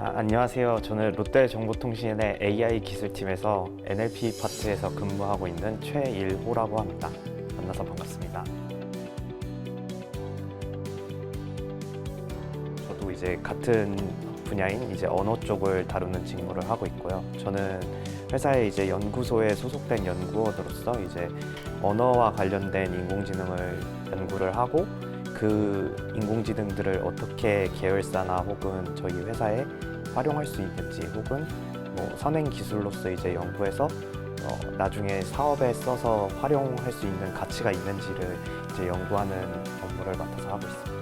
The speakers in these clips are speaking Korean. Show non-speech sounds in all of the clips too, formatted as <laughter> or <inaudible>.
아, 안녕하세요. 저는 롯데정보통신의 AI 기술팀에서 NLP 파트에서 근무하고 있는 최일호라고 합니다. 만나서 반갑습니다. 저도 이제 같은 분야인 이제 언어 쪽을 다루는 직무를 하고 있고요. 저는 회사의 이제 연구소에 소속된 연구원으로서 이제 언어와 관련된 인공지능을 연구를 하고 그 인공지능들을 어떻게 계열사나 혹은 저희 회사에 활용할 수 있는지 혹은 뭐 선행 기술로서 이제 연구해서 어, 나중에 사업에 써서 활용할 수 있는 가치가 있는지를 이제 연구하는 업무를 맡아서 하고 있습니다.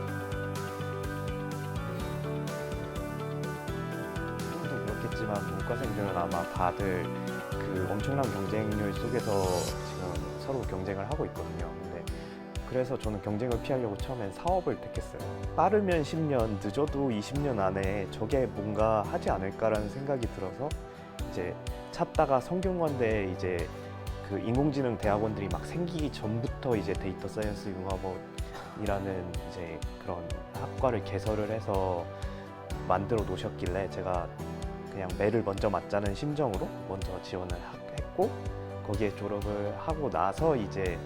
지금도 그렇겠지만 문과생들은 아마 다들 그 엄청난 경쟁률 속에서 지금 서로 경쟁을 하고 있거든요. 그래서 저는 경쟁을 피하려고 처음엔 사업을 택했어요. 빠르면 10년, 늦어도 20년 안에 저게 뭔가 하지 않을까라는 생각이 들어서 이제 찾다가 성균관대에 이제 그 인공지능 대학원들이 막 생기기 전부터 이제 데이터 사이언스 융합원이라는 이제 그런 학과를 개설을 해서 만들어 놓으셨길래 제가 그냥 매를 먼저 맞자는 심정으로 먼저 지원을 하- 했고 거기에 졸업을 하고 나서 이제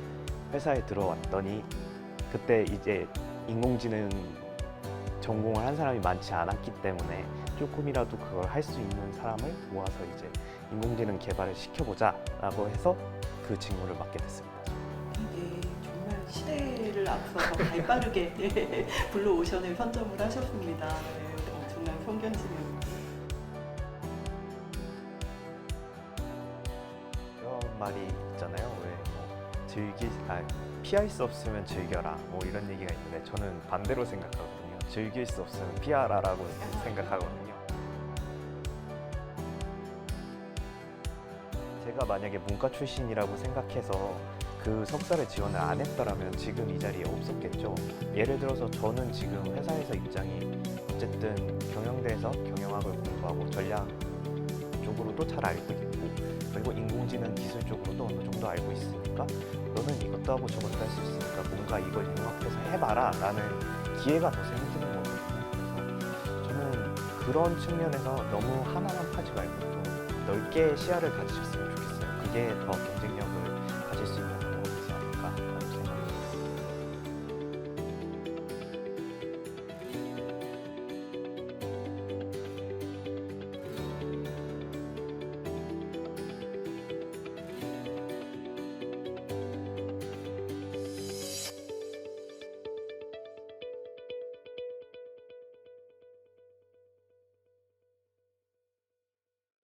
회사에 들어왔더니 그때 이제 인공지능 전공을 한 사람이 많지 않았기 때문에 조금이라도 그걸 할 수 있는 사람을 모아서 이제 인공지능 개발을 시켜보자라고 해서 그 직무를 맡게 됐습니다. 네, 정말 시대를 앞서서 발빠르게 <laughs> 네, 블루오션을 선점을 하셨습니다. 네, 엄청난 성견지명. 그런 말이 있잖아요. 왜뭐 즐기 아 피할 수 없으면 즐겨라 뭐 이런 얘기가 있는데 저는 반대로 생각하거든요. 즐길 수 없으면 피하라라고 생각하거든요. 제가 만약에 문과 출신이라고 생각해서 그 석사를 지원을 안 했더라면 지금 이 자리에 없었겠죠. 예를 들어서 저는 지금 회사에서 입장이 어쨌든 경영대에서 경영학을 공부하고 전략 쪽으로도 잘 알고 있고 그리고 인공지능 기술 쪽으로도 어느 정도 알고 있으니까 너는 이것도 하고 저것도 할 수 있으니까 뭔가 이걸 융합해서 해봐라 라는 기회가 더 생기는 거거든요. 그래서 저는 그런 측면에서 너무 하나만 파지 말고 좀 넓게 시야를 가지셨으면 좋겠어요. 그게 더 있는